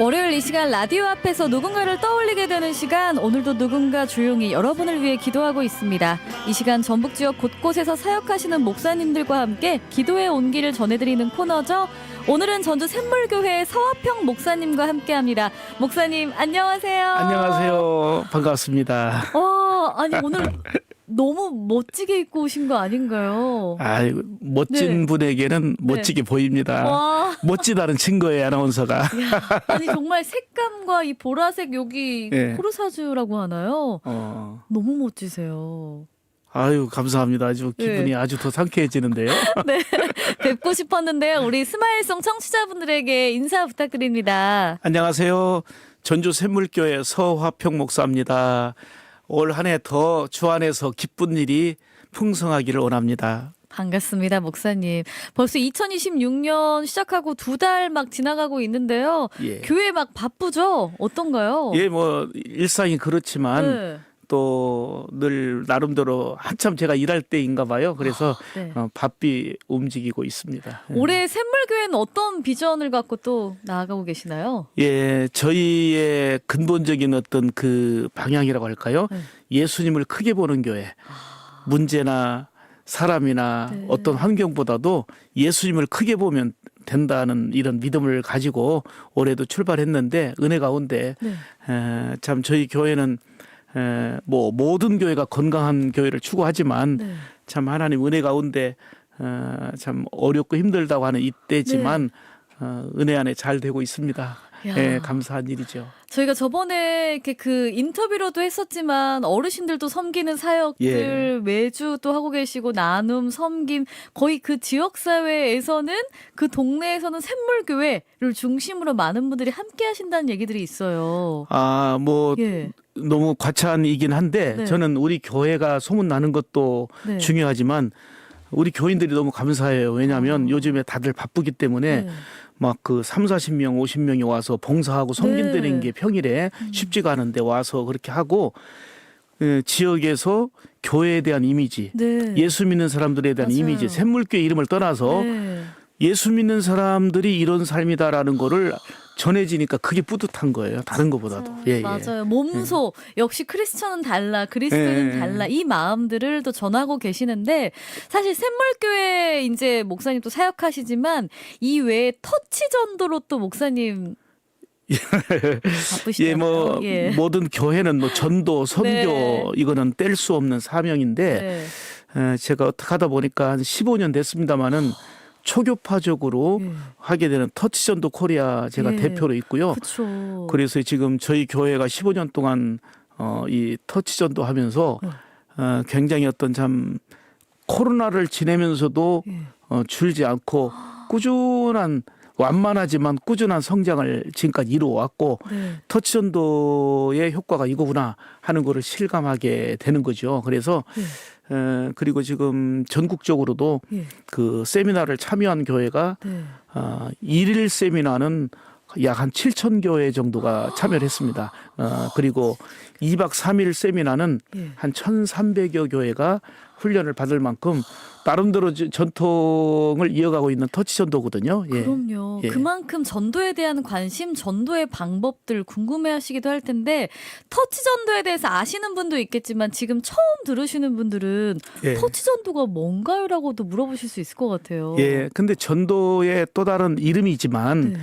월요일 이 시간 라디오 앞에서 누군가를 떠올리게 되는 시간 오늘도 누군가 조용히 여러분을 위해 기도하고 있습니다. 이 시간 전북 지역 곳곳에서 사역하시는 목사님들과 함께 기도의 온기를 전해드리는 코너죠. 오늘은 전주 샘물교회 서화평 목사님과 함께합니다. 목사님 안녕하세요. 안녕하세요. 반갑습니다. 와 아니 오늘 너무 멋지게 입고 오신 거 아닌가요? 아이고, 멋진 네. 분에게는 멋지게 보입니다. 와 멋지다는 증거예요, 아나운서가. 야, 아니 정말 색감과 이 보라색 여기 네. 코르사주라고 하나요? 어, 너무 멋지세요. 아유, 감사합니다. 아주 기분이 네. 아주 더 상쾌해지는데요. 뵙고 싶었는데요. 우리 스마일송 청취자분들에게 인사 부탁드립니다. 안녕하세요. 전주 샘물교회 서화평 목사입니다. 올 한 해 더 주 안에서 기쁜 일이 풍성하기를 원합니다. 반갑습니다, 목사님. 벌써 2026년 시작하고 두 달 막 지나가고 있는데요. 예. 교회 막 바쁘죠? 어떤가요? 예, 뭐 일상이 그렇지만 네. 또 늘 나름대로 한참 제가 일할 때인가 봐요. 그래서 네. 어, 바삐 움직이고 있습니다. 예. 올해 샘물교회는 어떤 비전을 갖고 또 나아가고 계시나요? 예, 저희의 근본적인 어떤 그 방향이라고 할까요? 네. 예수님을 크게 보는 교회. 문제나 사람이나 네. 어떤 환경보다도 예수님을 크게 보면 된다는 이런 믿음을 가지고 올해도 출발했는데 은혜 가운데 네. 에, 참 저희 교회는 에, 뭐 모든 교회가 건강한 교회를 추구하지만 네. 참 하나님 은혜 가운데 어, 참 어렵고 힘들다고 하는 이때지만 어, 은혜 안에 잘 되고 있습니다. 네. 야. 예, 감사한 일이죠. 저희가 저번에 이렇게 그 인터뷰로도 했었지만 어르신들도 섬기는 사역들 예. 매주 또 하고 계시고 나눔 섬김 거의 그 지역 사회에서는 그 동네에서는 샘물 교회를 중심으로 많은 분들이 함께 하신다는 얘기들이 있어요. 아, 뭐 예. 너무 과찬이긴 한데 네. 저는 우리 교회가 소문 나는 것도 네. 중요하지만 우리 교인들이 너무 감사해요. 왜냐하면 아. 요즘에 다들 바쁘기 때문에 네. 막그 3, 40명, 50명이 와서 봉사하고 섬긴다는 네. 게 평일에 쉽지가 않은데 와서 그렇게 하고 예, 지역에서 교회에 대한 이미지, 네. 예수 믿는 사람들에 대한 맞아요. 이미지, 샘물교회 이름을 떠나서 네. 예수 믿는 사람들이 이런 삶이다라는 거를 전해지니까 그게 뿌듯한 거예요. 다른 것보다도. 예, 예. 맞아요. 몸소 역시 크리스천은 달라, 그리스도는 예. 달라 이 마음들을 또 전하고 계시는데 사실 샘물교회 이제 목사님 또 사역하시지만 이 외에 터치 전도로 또 목사님 바쁘시잖아요. 예, 뭐 예. 모든 교회는 뭐 전도, 선교 네. 이거는 뗄 수 없는 사명인데 네. 에, 제가 어떻게 하다 보니까 한 15년 됐습니다마는 초교파적으로 예. 하게 되는 터치전도 코리아 제가 예. 대표로 있고요. 그렇죠. 그래서 지금 저희 교회가 15년 동안 어, 이 터치전도 하면서 네. 어, 굉장히 어떤 참 코로나를 지내면서도 예. 어, 줄지 않고 꾸준한 완만하지만 꾸준한 성장을 지금까지 이루어왔고 네. 터치전도의 효과가 이거구나 하는 거를 실감하게 되는 거죠. 그래서 예. 에, 그리고 지금 전국적으로도 예. 그 세미나를 참여한 교회가 네. 어, 일일 세미나는 약한 7천 교회 정도가 참여를 했습니다. 어, 그리고 2박 3일 세미나는 예. 한 1,300여 교회가 훈련을 받을 만큼 나름대로 지- 전통을 이어가고 있는 터치 전도거든요. 예. 그럼요. 예. 그만큼 전도에 대한 관심, 전도의 방법들 궁금해하시기도 할 텐데 터치 전도에 대해서 아시는 분도 있겠지만 지금 처음 들으시는 분들은 예. 터치 전도가 뭔가요라고도 물어보실 수 있을 것 같아요. 예. 근데 전도의 또 다른 이름이지만 네.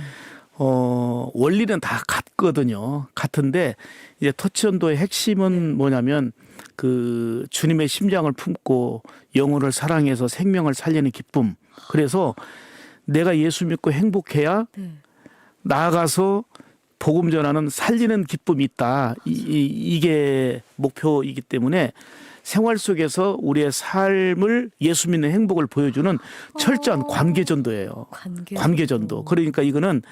어, 원리는 다 같거든요. 같은데 이제 터치 전도의 핵심은 뭐냐면 그 주님의 심장을 품고 영혼을 사랑해서 생명을 살리는 기쁨. 그래서 내가 예수 믿고 행복해야 네. 나아가서 복음 전하는 살리는 기쁨이 있다. 이, 이, 이게 목표이기 때문에 생활 속에서 우리의 삶을 예수 믿는 행복을 보여주는 철저한 어. 관계 전도예요. 관계 관계 전도. 그러니까 이거는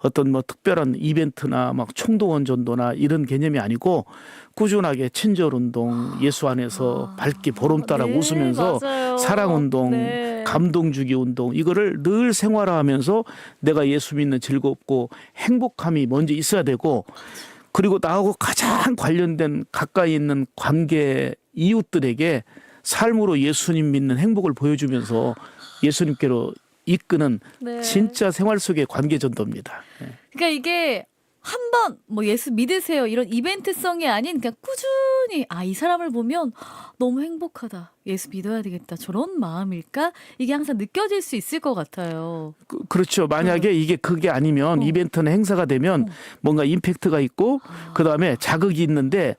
어떤 뭐 특별한 이벤트나 막 총동원 전도나 이런 개념이 아니고 꾸준하게 친절 운동, 예수 안에서 밝게 보름따라 네, 웃으면서 맞아요. 사랑 운동, 네. 감동 주기 운동 이거를 늘 생활화하면서 내가 예수 믿는 즐겁고 행복함이 먼저 있어야 되고 그리고 나하고 가장 관련된 가까이 있는 관계 이웃들에게 삶으로 예수님 믿는 행복을 보여주면서 예수님께로 이끄는 네. 진짜 생활 속의 관계 전도입니다. 예. 그러니까 이게 한 번 뭐 예수 믿으세요 이런 이벤트성이 아닌 그냥 꾸준히 아 이 사람을 보면 너무 행복하다 예수 믿어야 되겠다 저런 마음일까 이게 항상 느껴질 수 있을 것 같아요. 그, 그렇죠. 만약에 이게 그게 아니면 어. 이벤트는 행사가 되면 어. 뭔가 임팩트가 있고 그다음에 자극이 있는데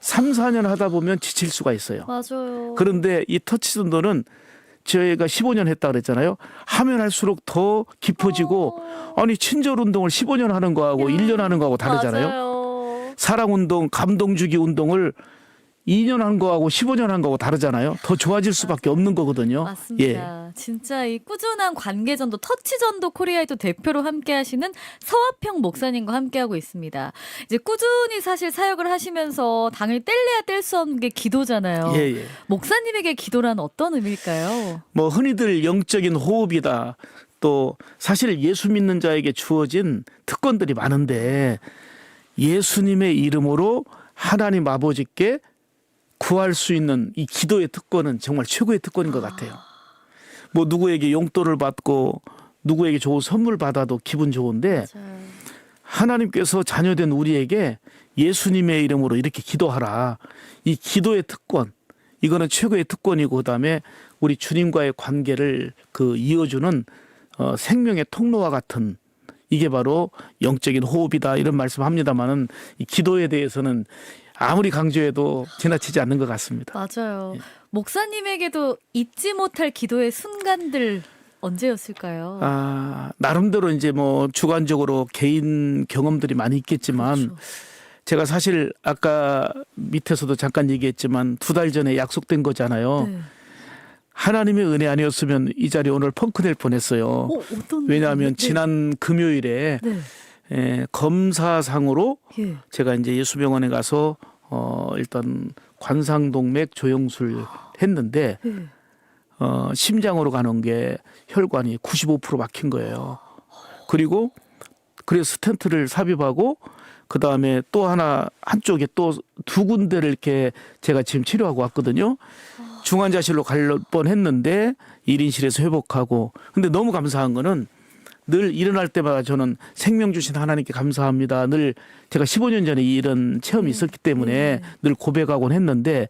3, 4년 하다 보면 지칠 수가 있어요. 맞아요. 그런데 이 터치전도는 저희가 15년 했다 그랬잖아요. 하면 할수록 더 깊어지고 어. 아니 친절 운동을 15년 하는 거하고 야. 1년 하는 거하고 다르잖아요. 맞아요. 사랑 운동, 감동 주기 운동을 2년 한 거하고 15년 한 거하고 다르잖아요. 더 좋아질 수밖에 없는 거거든요. 예. 맞습니다. 진짜 이 꾸준한 관계전도 터치전도 코리아의 또 대표로 함께하시는 서화평 목사님과 함께하고 있습니다. 이제 꾸준히 사실 사역을 하시면서 당을 뗄래야 뗄 수 없는 게 기도잖아요. 예, 예. 목사님에게 기도란 어떤 의미일까요? 뭐 흔히들 영적인 호흡이다. 또 사실 예수 믿는 자에게 주어진 특권들이 많은데 예수님의 이름으로 하나님 아버지께 구할 수 있는 이 기도의 특권은 정말 최고의 특권인 것 같아요. 뭐 누구에게 용돈을 받고 누구에게 좋은 선물 받아도 기분 좋은데 맞아요. 하나님께서 자녀된 우리에게 예수님의 이름으로 이렇게 기도하라. 이 기도의 특권. 이거는 최고의 특권이고 그다음에 우리 주님과의 관계를 그 이어주는 어, 생명의 통로와 같은 이게 바로 영적인 호흡이다 이런 말씀합니다만은 이 기도에 대해서는 아무리 강조해도 지나치지 않는 것 같습니다. 맞아요. 예. 목사님에게도 잊지 못할 기도의 순간들 언제였을까요? 아 나름대로 이제 뭐 주관적으로 개인 경험들이 많이 있겠지만 그렇죠. 제가 사실 아까 밑에서도 잠깐 얘기했지만 두 달 전에 약속된 거잖아요. 네. 하나님의 은혜 아니었으면 이 자리 오늘 펑크 낼 뻔했어요. 어, 어떤 왜냐하면 네. 지난 금요일에 네. 에, 검사상으로 예. 제가 이제 예수병원에 가서 어 일단 관상동맥 조영술 했는데 예. 어 심장으로 가는 게 혈관이 95% 막힌 거예요. 그리고 그래서 스텐트를 삽입하고 그 다음에 또 하나 한쪽에 또 두 군데를 이렇게 제가 지금 치료하고 왔거든요. 중환자실로 갈 뻔 했는데 1인실에서 회복하고 근데 너무 감사한 거는 늘 일어날 때마다 저는 생명 주신 하나님께 감사합니다. 늘 제가 15년 전에 이런 체험이 있었기 때문에 늘 고백하곤 했는데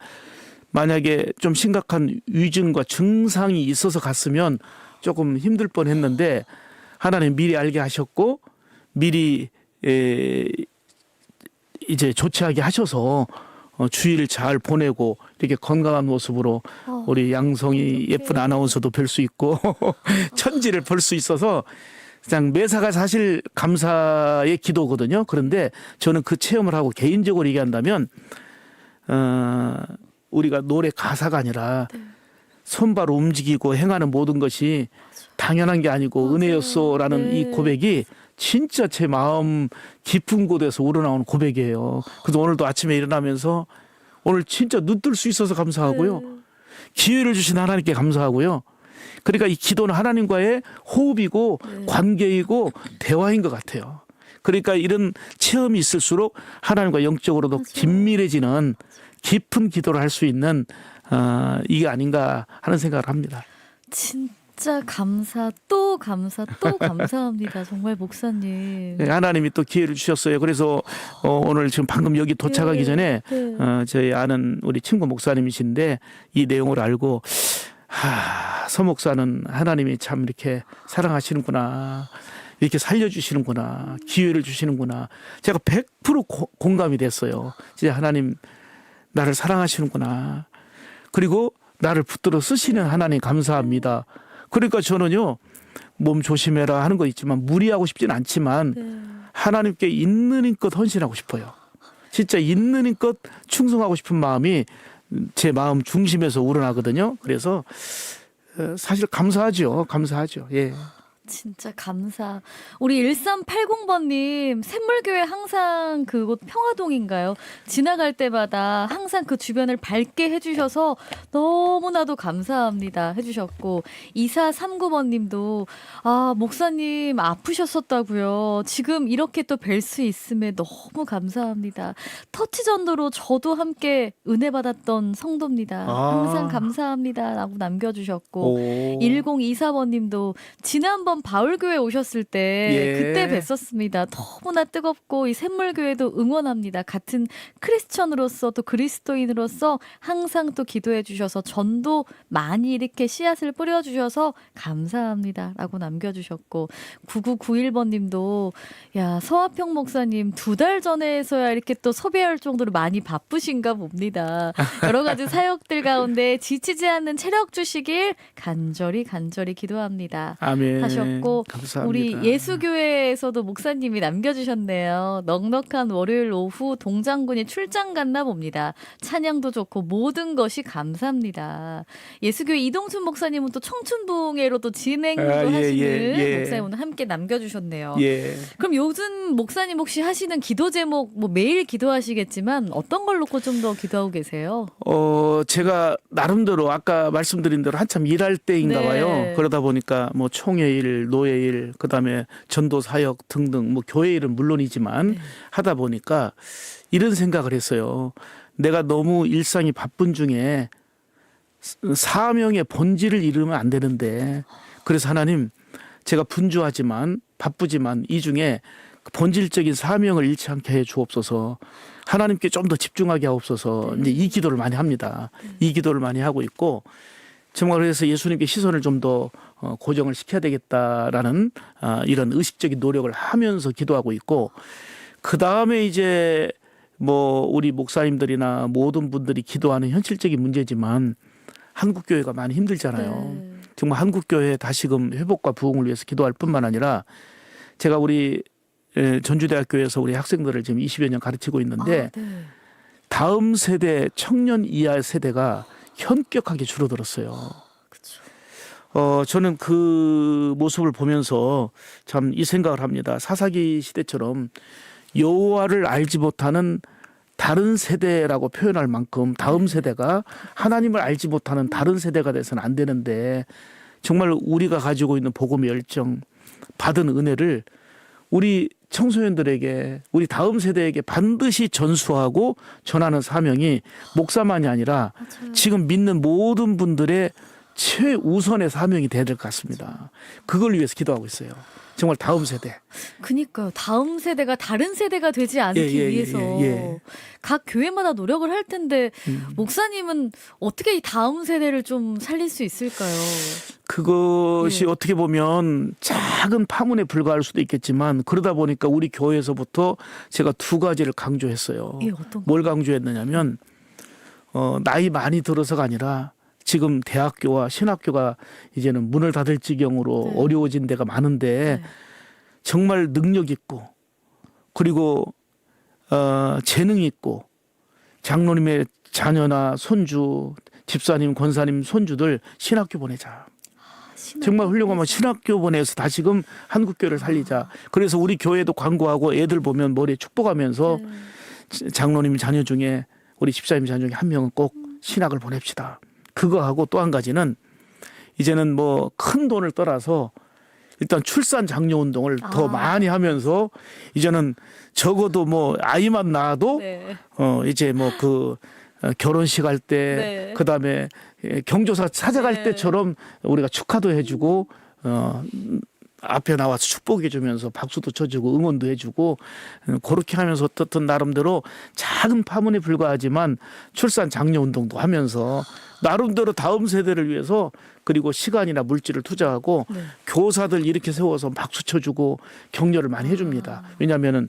만약에 좀 심각한 위증과 증상이 있어서 갔으면 조금 힘들 뻔 했는데 하나님 미리 알게 하셨고 미리 에, 이제 조치하게 하셔서 어, 주의를 잘 보내고 이렇게 건강한 모습으로 어, 우리 양성이. 예쁜 아나운서도 뵐 수 있고 천지를 볼 수 있어서 그냥 매사가 사실 감사의 기도거든요. 그런데 저는 그 체험을 하고 개인적으로 얘기한다면 어, 우리가 노래 가사가 아니라 네. 손발 움직이고 행하는 모든 것이 당연한 게 아니고 맞아요. 은혜였소라는 네. 이 고백이 진짜 제 마음 깊은 곳에서 우러나오는 고백이에요. 그래서 오늘도 아침에 일어나면서 오늘 진짜 눈 뜰 수 있어서 감사하고요. 네. 기회를 주신 하나님께 감사하고요. 그러니까 이 기도는 하나님과의 호흡이고 네. 관계이고 대화인 것 같아요. 그러니까 이런 체험이 있을수록 하나님과 영적으로도 맞아요. 긴밀해지는 깊은 기도를 할 수 있는 어, 이게 아닌가 하는 생각을 합니다. 진짜 감사 또 감사 또 감사합니다. 정말 목사님. 네, 하나님이 또 기회를 주셨어요. 그래서 어, 오늘 지금 방금 여기 도착하기 네, 전에 네. 어, 저희 아는 우리 친구 목사님이신데 이 내용을 알고 하, 서 목사는 하나님이 참 이렇게 사랑하시는구나. 이렇게 살려주시는구나. 기회를 주시는구나. 제가 100% 고- 공감이 됐어요. 진짜 하나님 나를 사랑하시는구나. 그리고 나를 붙들어 쓰시는 하나님 감사합니다. 그러니까 저는요, 몸 조심해라 하는 거 있지만 무리하고 싶지는 않지만 네. 하나님께 있는 힘껏 헌신하고 싶어요. 진짜 있는 힘껏 충성하고 싶은 마음이 제 마음 중심에서 우러나거든요. 그래서 어, 사실 감사하죠. 감사하죠. 예. 진짜 감사. 우리 1380번님, 샘물교회 항상 그곳 평화동인가요? 지나갈 때마다 항상 그 주변을 밝게 해주셔서 너무나도 감사합니다. 해주셨고, 2439번님도, 아, 목사님 아프셨었다고요. 지금 이렇게 또 뵐 수 있음에 너무 감사합니다. 터치전도로 저도 함께 은혜 받았던 성도입니다. 아. 항상 감사합니다. 라고 남겨주셨고, 오. 1024번님도 지난번 처음 바울교회 오셨을 때 예. 그때 뵀었습니다. 너무나 뜨겁고 이 샘물교회도 응원합니다. 같은 크리스천으로서 또 그리스도인으로서 항상 또 기도해 주셔서 전도 많이 이렇게 씨앗을 뿌려 주셔서 감사합니다라고 남겨 주셨고 9991번 님도 야, 서화평 목사님 두 달 전에서야 이렇게 또 섭외할 정도로 많이 바쁘신가 봅니다. 여러 가지 사역들 가운데 지치지 않는 체력 주시길 간절히 간절히 기도합니다. 아멘. 하셨고, 감사합니다. 우리 예수교회에서도 목사님이 남겨주셨네요. 넉넉한 월요일 오후 동장군이 출장 갔나 봅니다. 찬양도 좋고 모든 것이 감사합니다. 예수교회 이동순 목사님은 또 청춘부흥회로 또 진행도 아, 예, 하시는 예, 예. 목사님 오늘 함께 남겨주셨네요. 예. 그럼 요즘 목사님 혹시 하시는 기도 제목 뭐 매일 기도하시겠지만 어떤 걸 놓고 좀 더 기도하고 계세요? 어, 제가 나름대로 아까 말씀드린 대로 한참 일할 때인가 네. 봐요. 그러다 보니까 뭐 총회 일, 노예 일, 그다음에 전도 사역 등등 뭐 교회 일은 물론이지만 네. 하다 보니까 이런 생각을 했어요. 내가 너무 일상이 바쁜 중에 사명의 본질을 이루면 안 되는데 그래서 하나님 제가 분주하지만 바쁘지만 이 중에 그 본질적인 사명을 잃지 않게 해 주옵소서. 하나님께 좀 더 집중하게 하옵소서. 이제 이 기도를 많이 합니다. 이 기도를 많이 하고 있고 정말 그래서 예수님께 시선을 좀더 어, 고정을 시켜야 되겠다라는 아, 이런 의식적인 노력을 하면서 기도하고 있고 그 다음에 이제 뭐 우리 목사님들이나 모든 분들이 기도하는 현실적인 문제지만 한국 교회가 많이 힘들잖아요. 네. 정말 한국 교회 다시금 회복과 부흥을 위해서 기도할 뿐만 아니라 제가 우리 에, 전주대학교에서 우리 학생들을 지금 20여 년 가르치고 있는데 아, 네. 다음 세대 청년 이하 세대가 현격하게 줄어들었어요. 어 저는 그 모습을 보면서 참 이 생각을 합니다. 사사기 시대처럼 여호와를 알지 못하는 다른 세대라고 표현할 만큼 다음 세대가 하나님을 알지 못하는 다른 세대가 돼서는 안 되는데 정말 우리가 가지고 있는 복음의 열정 받은 은혜를 우리 청소년들에게 우리 다음 세대에게 반드시 전수하고 전하는 사명이 목사만이 아니라 맞아요. 지금 믿는 모든 분들의 최우선의 사명이 돼야 될 것 같습니다. 그걸 위해서 기도하고 있어요. 정말 다음 세대. 그니까요. 다음 세대가 다른 세대가 되지 않기 예, 예, 예, 위해서 예, 예. 각 교회마다 노력을 할 텐데 음. 목사님은 어떻게 이 다음 세대를 좀 살릴 수 있을까요? 그것이 예. 어떻게 보면 작은 파문에 불과할 수도 있겠지만 그러다 보니까 우리 교회에서부터 제가 두 가지를 강조했어요. 예, 어떤 뭘 강조했느냐면 어, 나이 많이 들어서가 아니라 지금 대학교와 신학교가 이제는 문을 닫을 지경으로 네. 어려워진 데가 많은데 네. 정말 능력 있고 그리고 어, 재능 있고 장로님의 자녀나 손주, 집사님, 권사님 손주들 신학교 보내자. 신학- 정말 훌륭하면 신학교 보내서 다시금 한국교회를 살리자. 그래서 우리 교회도 광고하고 애들 보면 머리에 축복하면서 네. 장로님 자녀 중에 우리 집사님 자녀 중에 한 명은 꼭 신학을 보냅시다. 그거 하고 또 한 가지는 이제는 뭐 큰 돈을 떠나서 일단 출산 장려 운동을 더 아. 많이 하면서 이제는 적어도 뭐 아이만 낳아도 네. 어 이제 뭐그 결혼식 할 때 네. 그 다음에 예, 경조사 찾아갈 네. 때처럼 우리가 축하도 해주고 어 음, 앞에 나와서 축복해 주면서 박수도 쳐주고 응원도 해주고 음, 그렇게 하면서 어떻든 나름대로 작은 파문에 불과하지만 출산 장려 운동도 하면서 나름대로 다음 세대를 위해서 그리고 시간이나 물질을 투자하고 네. 교사들 이렇게 세워서 박수 쳐주고 격려를 많이 해줍니다. 왜냐하면은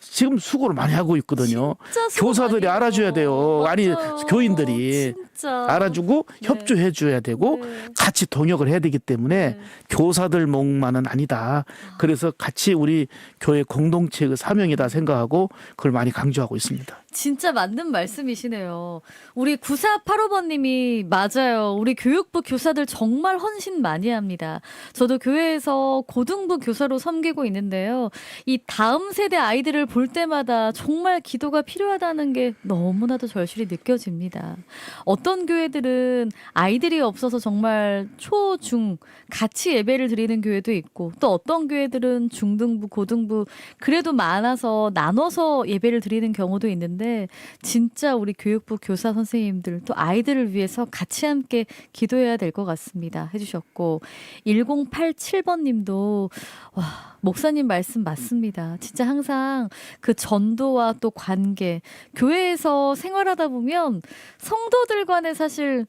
지금 수고를 많이 하고 있거든요. 교사들이 알아줘야. 돼요. 아니, 맞아요. 교인들이 진짜. 알아주고 네. 협조해 줘야 되고 네. 같이 동역을 해야 되기 때문에 네. 교사들 몫만은 아니다. 그래서 같이 우리 교회 공동체의 사명이다 생각하고 그걸 많이 강조하고 있습니다. 진짜 맞는 말씀이시네요. 우리 9485번님이 맞아요. 우리 교육부 교사들 정말 헌신 많이 합니다. 저도 교회에서 고등부 교사로 섬기고 있는데요. 이 다음 세대 아이들을 볼 때마다 정말 기도가 필요하다는 게 너무나도 절실히 느껴집니다. 어떤 어떤 교회들은 아이들이 없어서 정말 초, 중 같이 예배를 드리는 교회도 있고 또 어떤 교회들은 중등부, 고등부 그래도 많아서 나눠서 예배를 드리는 경우도 있는데 진짜 우리 교육부 교사 선생님들 또 아이들을 위해서 같이 함께 기도해야 될 것 같습니다. 해주셨고 1087번 님도 와, 목사님 말씀 맞습니다. 진짜 항상 그 전도와 또 관계, 교회에서 생활하다 보면 성도들 간에 사실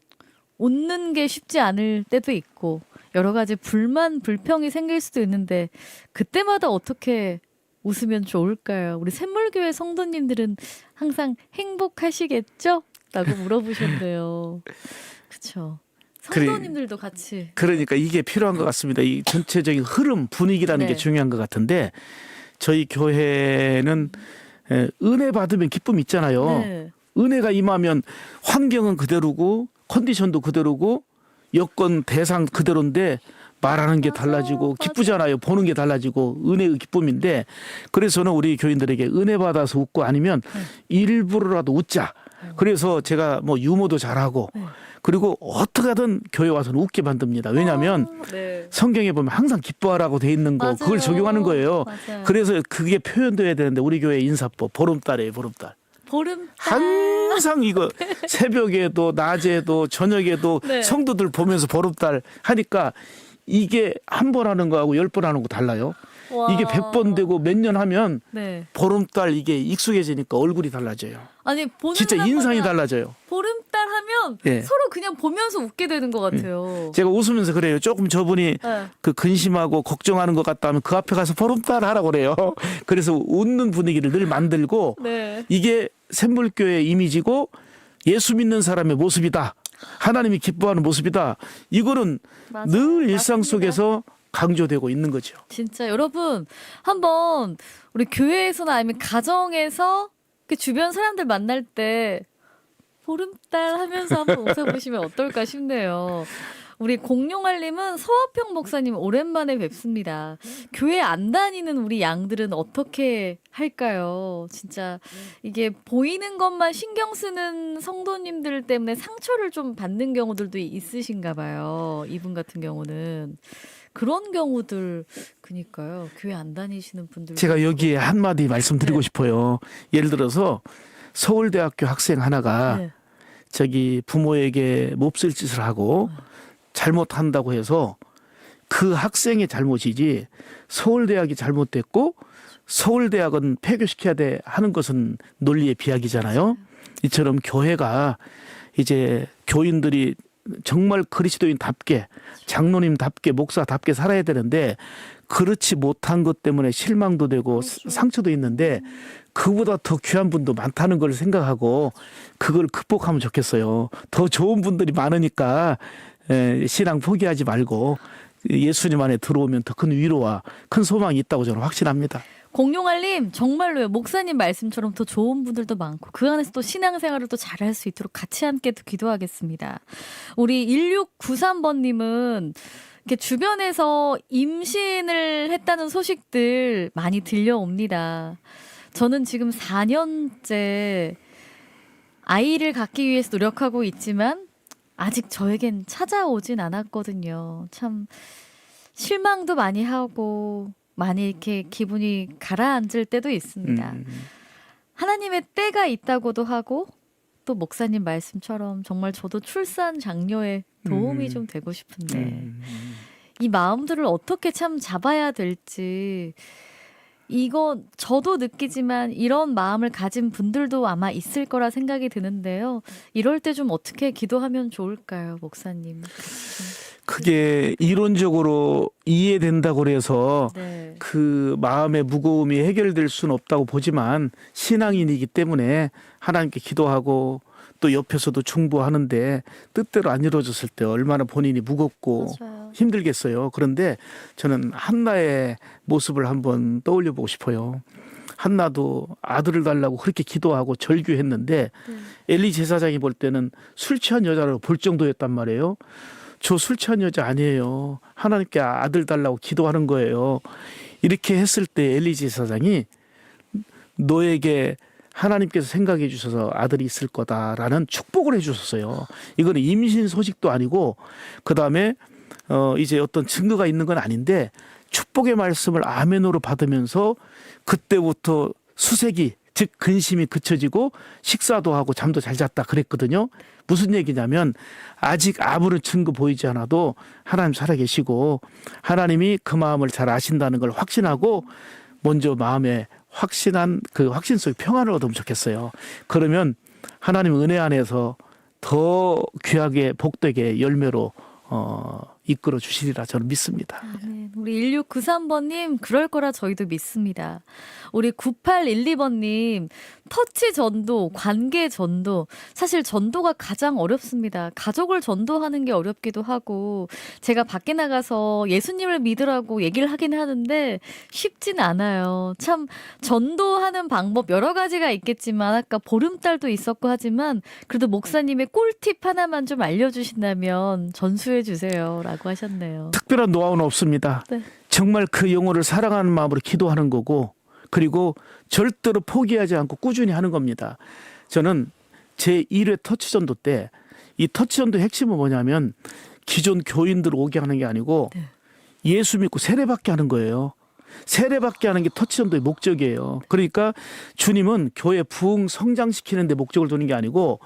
웃는 게 쉽지 않을 때도 있고 여러 가지 불만, 불평이 생길 수도 있는데 그때마다 어떻게 웃으면 좋을까요? 우리 샘물교회 성도님들은 항상 행복하시겠죠? 라고 물어보셨대요. 그쵸. 그래. 성도님들도 같이. 그러니까 이게 필요한 것 같습니다. 이 전체적인 흐름 분위기라는 네. 게 중요한 것 같은데 저희 교회는 에, 은혜 받으면 기쁨 있잖아요. 네. 은혜가 임하면 환경은 그대로고 컨디션도 그대로고 여건 대상 그대로인데 말하는 게 달라지고 맞아. 기쁘잖아요. 보는 게 달라지고 은혜의 기쁨인데 그래서는 우리 교인들에게 은혜 받아서 웃고 아니면 네. 일부러라도 웃자. 그래서 제가 뭐 유머도 잘하고 네. 그리고 어떻게든 교회 와서는 웃게 만듭니다. 왜냐하면 아, 네. 성경에 보면 항상 기뻐하라고 돼 있는 거 그걸 맞아요. 적용하는 거예요. 맞아요. 그래서 그게 표현돼야 되는데 우리 교회 인사법 보름달이에요, 보름달. 보름 항상 이거 새벽에도 낮에도 저녁에도 네. 성도들 보면서 보름달 하니까 이게 한 번 하는 거하고 열 번 하는 거 달라요. 이게 백 번 되고 몇 년 하면 네. 보름달 이게 익숙해지니까 얼굴이 달라져요. 아니 보는 진짜 인상이 달라져요. 보름달 하면 예. 서로 그냥 보면서 웃게 되는 것 같아요. 제가 웃으면서 그래요. 조금 저분이 네. 그 근심하고 걱정하는 것 같다 하면 그 앞에 가서 보름달 하라고 그래요. 그래서 웃는 분위기를 늘 만들고 네. 이게 샘물교의 이미지고 예수 믿는 사람의 모습이다. 하나님이 기뻐하는 모습이다. 이거는 맞아요. 늘 일상 맞습니다. 속에서 강조되고 있는 거죠. 진짜 여러분 한번 우리 교회에서나 아니면 가정에서 그 주변 사람들 만날 때 보름달 하면서 한번 웃어보시면 어떨까 싶네요. 우리 공룡알님은 서화평 목사님 오랜만에 뵙습니다. 교회 안 다니는 우리 양들은 어떻게 할까요? 진짜 이게 보이는 것만 신경 쓰는 성도님들 때문에 상처를 좀 받는 경우들도 있으신가 봐요. 이분 같은 경우는. 그런 경우들 그니까요. 교회 안 다니시는 분들 제가 여기에 한 마디 말씀드리고 네. 싶어요. 예를 들어서 서울대학교 학생 하나가 네. 저기 부모에게 몹쓸 짓을 하고 잘못한다고 해서 그 학생의 잘못이지 서울대학이 잘못됐고 서울대학은 폐교시켜야 돼 하는 것은 논리의 비약이잖아요. 이처럼 교회가 이제 교인들이 정말 그리스도인답게 장로님답게 목사답게 살아야 되는데 그렇지 못한 것 때문에 실망도 되고 그렇죠. 상처도 있는데 그보다 더 귀한 분도 많다는 걸 생각하고 그걸 극복하면 좋겠어요. 더 좋은 분들이 많으니까 에, 신앙 포기하지 말고 예수님 안에 들어오면 더 큰 위로와 큰 소망이 있다고 저는 확신합니다. 공룡알님 정말로요 목사님 말씀처럼 더 좋은 분들도 많고 그 안에서 또 신앙생활을 또 잘할 수 있도록 같이 함께 또 기도하겠습니다. 우리 1693번님은 이렇게 주변에서 임신을 했다는 소식들 많이 들려옵니다. 저는 지금 4년째 아이를 갖기 위해서 노력하고 있지만 아직 저에겐 찾아오진 않았거든요. 참 실망도 많이 하고 많이 이렇게 기분이 가라앉을 때도 있습니다. 음, 하나님의 때가 있다고도 하고 또 목사님 말씀처럼 정말 저도 출산 장려에 도움이 음. 좀 되고 싶은데 음. 이 마음들을 어떻게 참 잡아야 될지 이거 저도 느끼지만 이런 마음을 가진 분들도 아마 있을 거라 생각이 드는데요. 이럴 때 좀 어떻게 기도하면 좋을까요, 목사님? 그게 이론적으로 이해된다고 그래서 네. 그 마음의 무거움이 해결될 수는 없다고 보지만 신앙인이기 때문에 하나님께 기도하고 또 옆에서도 중보하는데 뜻대로 안 이루어졌을 때 얼마나 본인이 무겁고 맞아요. 힘들겠어요. 그런데 저는 한나의 모습을 한번 떠올려 보고 싶어요. 한나도 아들을 달라고 그렇게 기도하고 절규했는데 네. 엘리 제사장이 볼 때는 술 취한 여자로 볼 정도였단 말이에요. 저 술 취한 여자 아니에요. 하나님께 아들 달라고 기도하는 거예요. 이렇게 했을 때 엘리 제사장이 너에게 하나님께서 생각해 주셔서 아들이 있을 거다라는 축복을 해 주셨어요. 이거는 임신 소식도 아니고 그다음에 어 이제 어떤 증거가 있는 건 아닌데 축복의 말씀을 아멘으로 받으면서 그때부터 수색이 즉 근심이 그쳐지고 식사도 하고 잠도 잘 잤다 그랬거든요. 무슨 얘기냐면 아직 아무런 증거 보이지 않아도 하나님 살아계시고 하나님이 그 마음을 잘 아신다는 걸 확신하고 먼저 마음에 확신한 그 확신 속에 평안을 얻으면 좋겠어요. 그러면 하나님 은혜 안에서 더 귀하게 복되게 열매로 어 이끌어 주시리라 저는 믿습니다. 아멘. 우리 1693번님, 그럴 거라 저희도 믿습니다. 우리 9812번님, 터치 전도, 관계 전도. 사실 전도가 가장 어렵습니다. 가족을 전도하는 게 어렵기도 하고, 제가 밖에 나가서 예수님을 믿으라고 얘기를 하긴 하는데, 쉽진 않아요. 참, 전도하는 방법 여러 가지가 있겠지만, 아까 보름달도 있었고 하지만, 그래도 목사님의 꿀팁 하나만 좀 알려주신다면 전수해 주세요. 라고 하셨네요. 특별한 노하우는 없습니다. 네. 정말 그 영혼을 사랑하는 마음으로 기도하는 거고 그리고 절대로 포기하지 않고 꾸준히 하는 겁니다. 저는 제 1회 터치전도 때 이 터치전도 핵심은 뭐냐면 기존 교인들 오게 하는 게 아니고 네. 예수 믿고 세례받게 하는 거예요. 세례받게 하는 게 터치전도의 목적이에요. 그러니까 주님은 교회 부흥 성장시키는 데 목적을 두는 게 아니고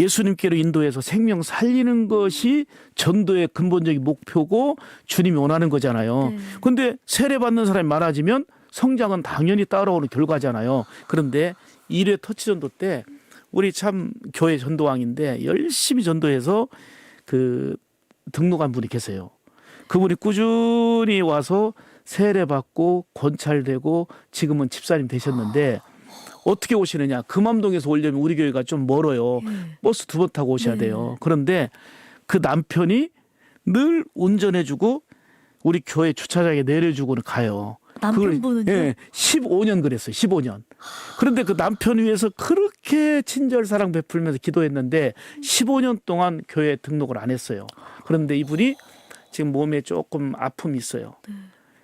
예수님께로 인도해서 생명 살리는 것이 전도의 근본적인 목표고 주님이 원하는 거잖아요. 네. 근데 세례 받는 사람이 많아지면 성장은 당연히 따라오는 결과잖아요. 그런데 1회 터치 전도 때 우리 참 교회 전도왕인데 열심히 전도해서 그 등록한 분이 계세요. 그분이 꾸준히 와서 세례 받고 권찰되고 지금은 집사님 되셨는데 어떻게 오시느냐? 금암동에서 오려면 우리 교회가 좀 멀어요. 네. 버스 두 번 타고 오셔야 네. 돼요. 그런데 그 남편이 늘 운전해주고 우리 교회 주차장에 내려주고는 가요. 남편분은요? 예, 15년 그랬어요. 15년. 그런데 그 남편 위해서 그렇게 친절 사랑 베풀면서 기도했는데 15년 동안 교회 등록을 안 했어요. 그런데 이분이 지금 몸에 조금 아픔이 있어요. 네.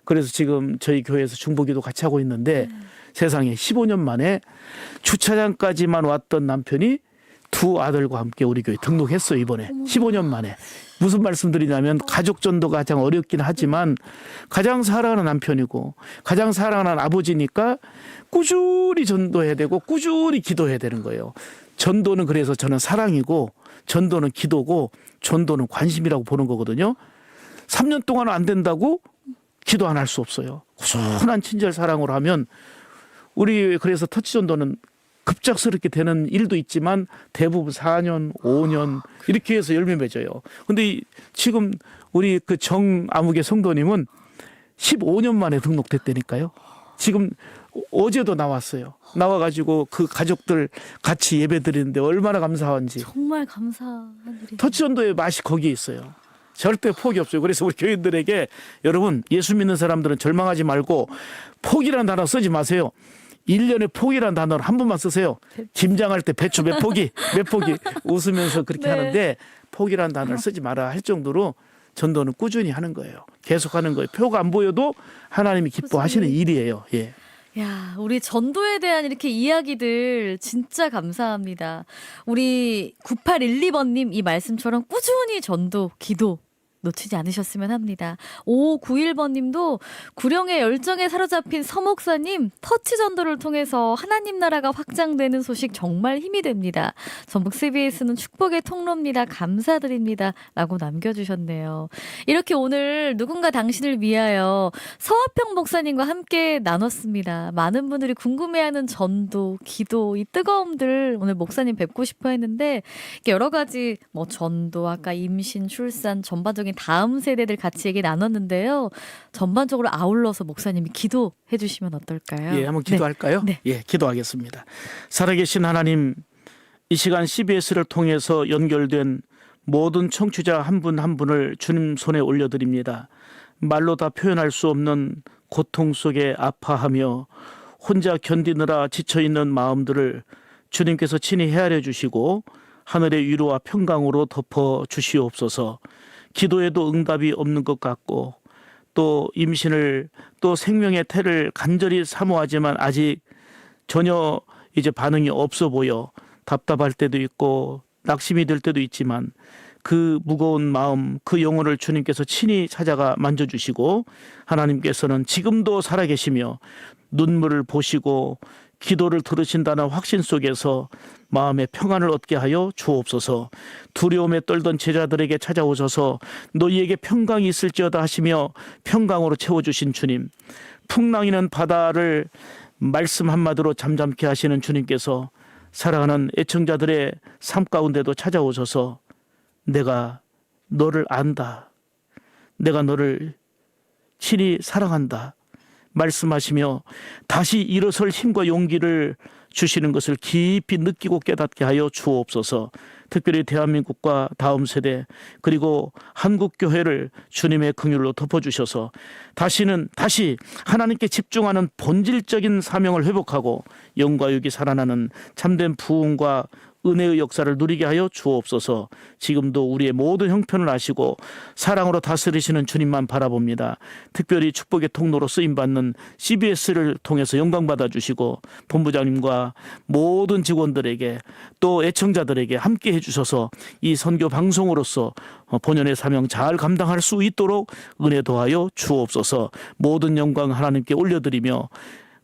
그래서 지금 저희 교회에서 중보기도 같이 하고 있는데 세상에 15년 만에 주차장까지만 왔던 남편이 두 아들과 함께 우리 교회 등록했어요 이번에 15년 만에 무슨 말씀드리냐면 가족 전도가 가장 어렵긴 하지만 가장 사랑하는 남편이고 가장 사랑하는 아버지니까 꾸준히 전도해야 되고 꾸준히 기도해야 되는 거예요. 전도는 그래서 저는 사랑이고 전도는 기도고 전도는 관심이라고 보는 거거든요. 3년 동안 안 된다고 기도 안 할 수 없어요. 꾸준한 친절 사랑으로 하면 우리 그래서 터치 전도는 급작스럽게 되는 일도 있지만 대부분 4년, 5년 이렇게 해서 열매 맺어요. 근데 이- 지금 우리 그 정아무개 성도님은 15년 만에 등록됐다니까요. 지금 어제도 나왔어요. 나와가지고 그 가족들 같이 예배 드리는데 얼마나 감사한지. 정말 감사한 일이. 터치전도의 맛이 거기에 있어요. 절대 포기 없어요. 그래서 우리 교인들에게 여러분 예수 믿는 사람들은 절망하지 말고 포기라는 단어 쓰지 마세요. 일년에 포기라는 단어를 한 번만 쓰세요. 김장할 때 배추 몇 포기, 몇 포기 웃으면서 그렇게 네. 하는데 포기라는 단어를 쓰지 마라 할 정도로 전도는 꾸준히 하는 거예요. 계속 하는 거예요. 표가 안 보여도 하나님이 기뻐하시는 일이에요. 예. 야, 우리 전도에 대한 이렇게 이야기들 진짜 감사합니다. 우리 9812번님 이 말씀처럼 꾸준히 전도, 기도 놓치지 않으셨으면 합니다. 5591번 님도 구령의 열정에 사로잡힌 서목사님 터치 전도를 통해서 하나님 나라가 확장되는 소식 정말 힘이 됩니다. 전북 CBS는 축복의 통로입니다. 감사드립니다. 라고 남겨주셨네요. 이렇게 오늘 누군가 당신을 위하여 서화평 목사님과 함께 나눴습니다. 많은 분들이 궁금해하는 전도, 기도, 이 뜨거움들 오늘 목사님 뵙고 싶어 했는데 여러 가지 뭐 전도, 아까 임신, 출산, 전반적인 다음 세대들 같이 얘기 나눴는데요. 전반적으로 아울러서 목사님이 기도해 주시면 어떨까요? 예, 한번 네. 기도할까요? 네. 예, 기도하겠습니다. 살아계신 하나님, 이 시간 CBS를 통해서 연결된 모든 청취자 한분한 분을 주님 손에 올려드립니다. 말로 다 표현할 수 없는 고통 속에 아파하며 혼자 견디느라 지쳐있는 마음들을 주님께서 친히 헤아려 주시고 하늘의 위로와 평강으로 덮어 주시옵소서 기도에도 응답이 없는 것 같고 또 임신을 또 생명의 태를 간절히 사모하지만 아직 전혀 이제 반응이 없어 보여 답답할 때도 있고 낙심이 될 때도 있지만 그 무거운 마음, 그 영혼을 주님께서 친히 찾아가 만져주시고 하나님께서는 지금도 살아계시며 눈물을 보시고 기도를 들으신다는 확신 속에서 마음의 평안을 얻게 하여 주옵소서. 두려움에 떨던 제자들에게 찾아오셔서 너희에게 평강이 있을지어다 하시며 평강으로 채워주신 주님. 풍랑이는 바다를 말씀 한마디로 잠잠케 하시는 주님께서 사랑하는 애청자들의 삶 가운데도 찾아오셔서 내가 너를 안다. 내가 너를 친히 사랑한다. 말씀하시며 다시 일어설 힘과 용기를 주시는 것을 깊이 느끼고 깨닫게 하여 주옵소서. 특별히 대한민국과 다음 세대 그리고 한국 교회를 주님의 긍휼로 덮어 주셔서 다시는 다시 하나님께 집중하는 본질적인 사명을 회복하고 영과 육이 살아나는 참된 부흥과 은혜의 역사를 누리게 하여 주옵소서. 지금도 우리의 모든 형편을 아시고 사랑으로 다스리시는 주님만 바라봅니다. 특별히 축복의 통로로 쓰임 받는 CBS를 통해서 영광 받아 주시고 본부장님과 모든 직원들에게 또 애청자들에게 함께 해 주셔서 이 선교 방송으로서 어, 본연의 사명 잘 감당할 수 있도록 은혜 도하여 주옵소서. 모든 영광 하나님께 올려드리며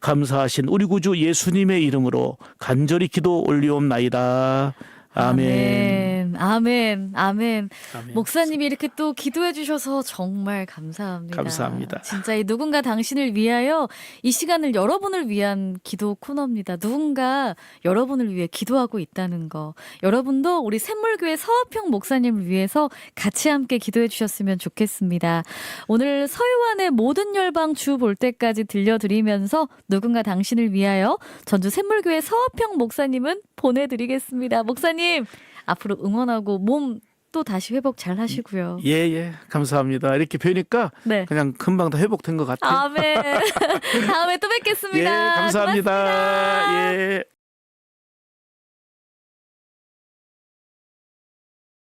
감사하신 우리 구주 예수님의 이름으로 간절히 기도 올리옵나이다. 아멘. 아멘. 아멘. 아멘. 아멘. 목사님이 이렇게 또 기도해 주셔서 정말 감사합니다. 감사합니다. 진짜 이 누군가 당신을 위하여 이 시간을 여러분을 위한 기도 코너입니다. 누군가 여러분을 위해 기도하고 있다는 거. 여러분도 우리 샘물교회 서화평 목사님을 위해서 같이 함께 기도해 주셨으면 좋겠습니다. 오늘 서유환의 모든 열방 주 볼 때까지 들려드리면서 누군가 당신을 위하여 전주 샘물교회 서화평 목사님은 보내드리겠습니다. 목사 님 앞으로 응원하고 몸 또 다시 회복 잘 하시고요. 예, 예. 감사합니다. 이렇게 뵈니까 네. 그냥 금방 다 회복된 것 같아요. 아멘. 다음에 또 뵙겠습니다. 예, 감사합니다. 고맙습니다. 예.